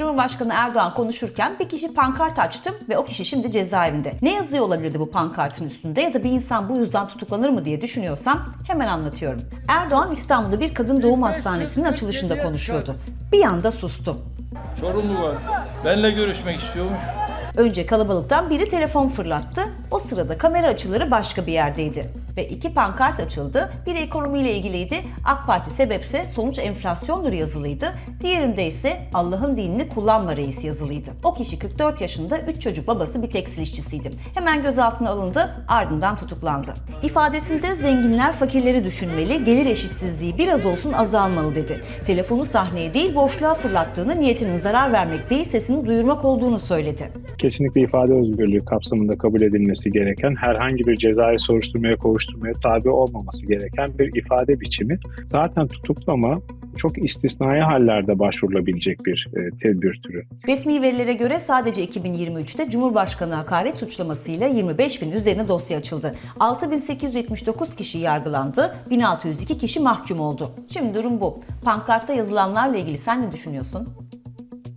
Cumhurbaşkanı Erdoğan konuşurken bir kişi pankart açtım ve o kişi şimdi cezaevinde. Ne yazıyor olabilirdi bu pankartın üstünde ya da bir insan bu yüzden tutuklanır mı diye düşünüyorsam hemen anlatıyorum. Erdoğan İstanbul'da bir kadın doğum hastanesinin açılışında konuşuyordu. Bir anda sustu. Çorumlu var. Benle görüşmek istiyormuş. Önce kalabalıktan biri telefon fırlattı. O sırada kamera açıları başka bir yerdeydi. Ve iki pankart açıldı. Biri ekonomiyle ilgiliydi. AK Parti sebepse sonuç enflasyondur yazılıydı. Diğerinde ise Allah'ın dinini kullanma reis yazılıydı. O kişi 44 yaşında 3 çocuk babası bir tekstil işçisiydi. Hemen gözaltına alındı ardından tutuklandı. İfadesinde zenginler fakirleri düşünmeli, gelir eşitsizliği biraz olsun azalmalı dedi. Telefonu sahneye değil boşluğa fırlattığını, niyetinin zarar vermek değil sesini duyurmak olduğunu söyledi. kesinlikle ifade özgürlüğü kapsamında kabul edilmesi gereken herhangi bir cezai soruşturmaya kovuşturmaya tabi olmaması gereken bir ifade biçimi. Zaten tutuklama çok istisnai hallerde başvurulabilecek bir e, tedbir türü. Resmi verilere göre sadece 2023'te Cumhurbaşkanı hakaret suçlamasıyla 25 bin üzerine dosya açıldı. 6879 kişi yargılandı, 1602 kişi mahkum oldu. Şimdi durum bu. Pankartta yazılanlarla ilgili sen ne düşünüyorsun?